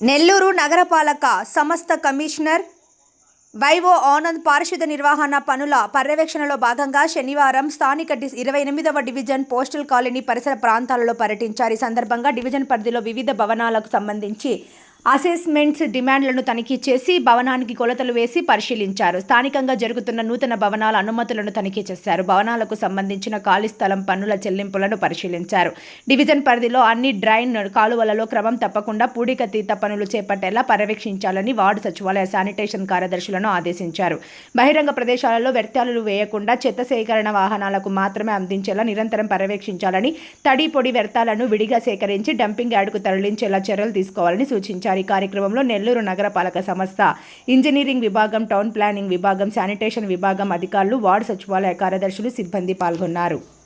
నెల్లూరు నగరపాలక సంస్థ commissioner vivo Anand పారిశుద్ధ నిర్వహణ పనుల పర్యవేక్షణలో భాగంగా శనివారం స్థానిక డి ఇరవై ఎనిమిదవ డివిజన్ పోస్టల్ కాలనీ పరిసర ప్రాంతాలలో పర్యటించారు. ఈ సందర్భంగా డివిజన్ పరిధిలో వివిధ భవనాలకు సంబంధించి అసెస్మెంట్స్ డిమాండ్లను తనిఖీ చేసి భవనానికి కొలతలు వేసి పరిశీలించారు. స్థానికంగా జరుగుతున్న నూతన భవనాల అనుమతులను తనిఖీ చేశారు. భవనాలకు సంబంధించిన ఖాళీ స్థలం పన్నుల చెల్లింపులను పరిశీలించారు. డివిజన్ పరిధిలో అన్ని డ్రైన్ కాలువలలో క్రమం తప్పకుండా పూడికతీత పనులు చేపట్టేలా పర్యవేక్షించాలని వార్డు సచివాలయ శానిటేషన్ కార్యదర్శులను ఆదేశించారు. బహిరంగ ప్రదేశాలలో వ్యర్థాలు వేయకుండా చెత్త సేకరణ వాహనాలకు మాత్రమే అందించేలా నిరంతరం పర్యవేక్షించాలని తడి పొడి వ్యర్థాలను విడిగా సేకరించి డంపింగ్ యార్డుకు తరలించేలా చర్యలు తీసుకోవాలని సూచించారు. ఈ కార్యక్రమంలో నెల్లూరు నగరపాలక సంస్థ ఇంజనీరింగ్ విభాగం టౌన్ ప్లానింగ్ విభాగం శానిటేషన్ విభాగం అధికారులు వార్డు సచివాలయ కార్యదర్శులు సిబ్బంది పాల్గొన్నారు.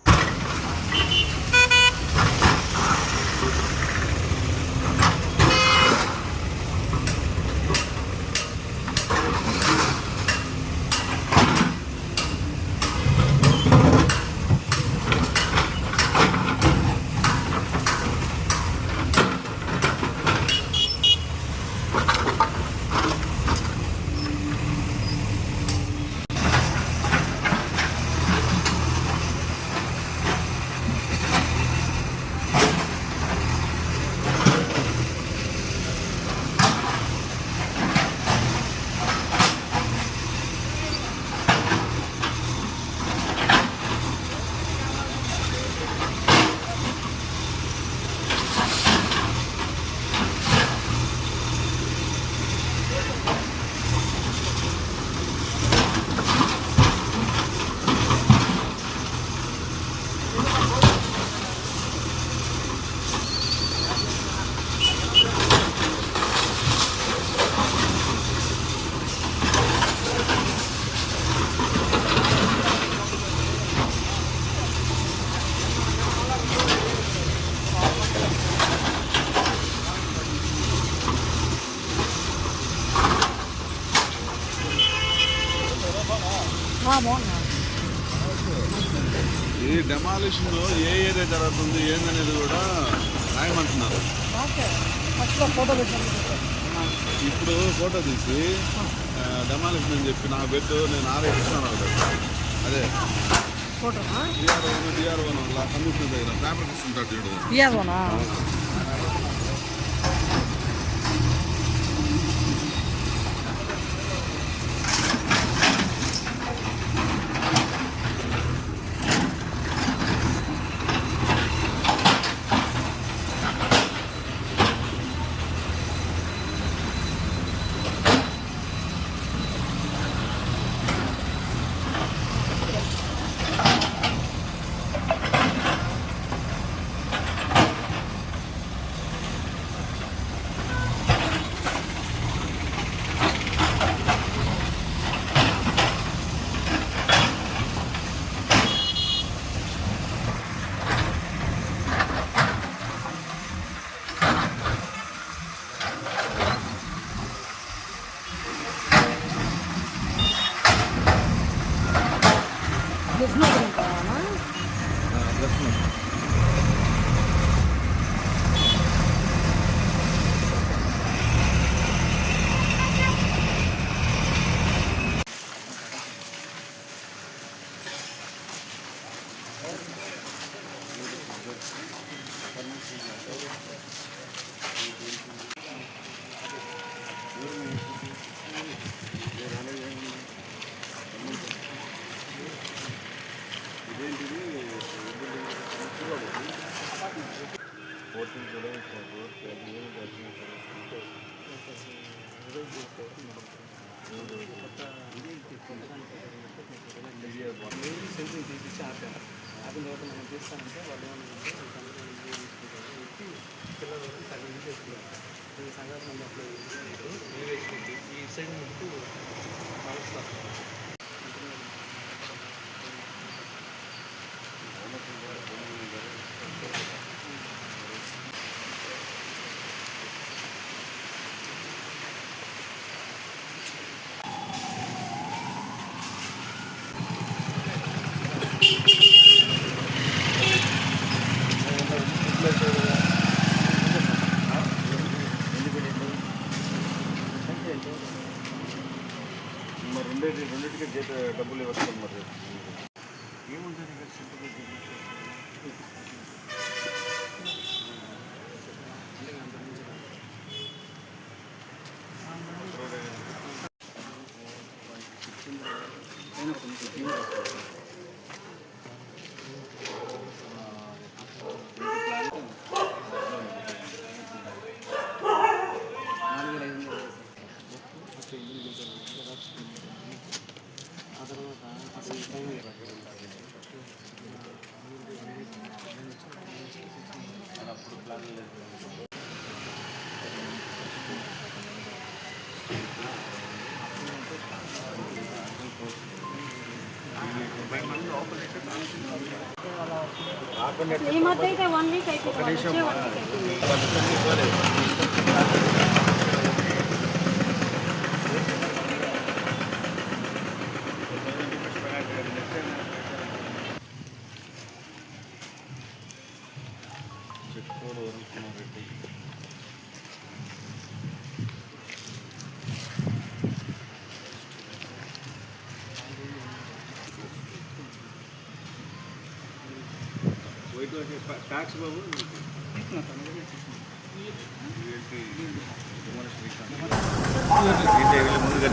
ఈ డెమాలిషన్ ఏ ఏరియా జరుగుతుంది ఏందనేది కూడా రాయమంటున్నారు. ఇప్పుడు ఫోటో తీసి డెమాలిషన్ అని చెప్పి నా బెడ్ నేను ఆరే ఇస్తాను అదే. DR one DR one commission దగ్గర పేపర్ ఇస్తుంటాడు చూడు. Без новенького, а? Да, без новенького. ఆపిన తర్వాత మనం తీస్తానంటే వాళ్ళు ఏమన్నారంటే ఈ చెప్పి పిల్లలు సగం తీసేసుకున్నారు ఈ సంఘటన ఈ సైడ్ ముందు చేత డబ్బులు ఇవ్వచ్చు మరి ఏముంటుంది ఇక్కడ సర్టిఫికేట్ ఆ తర్వాత అసలు ఫైనల్ ఈ మధ్య అయితే వన్ వీక్ అయిపోయింది వాళ్ళు వచ్చే వరుణ్ రెడ్డి ట్యాక్స్ బాబు ముందుగా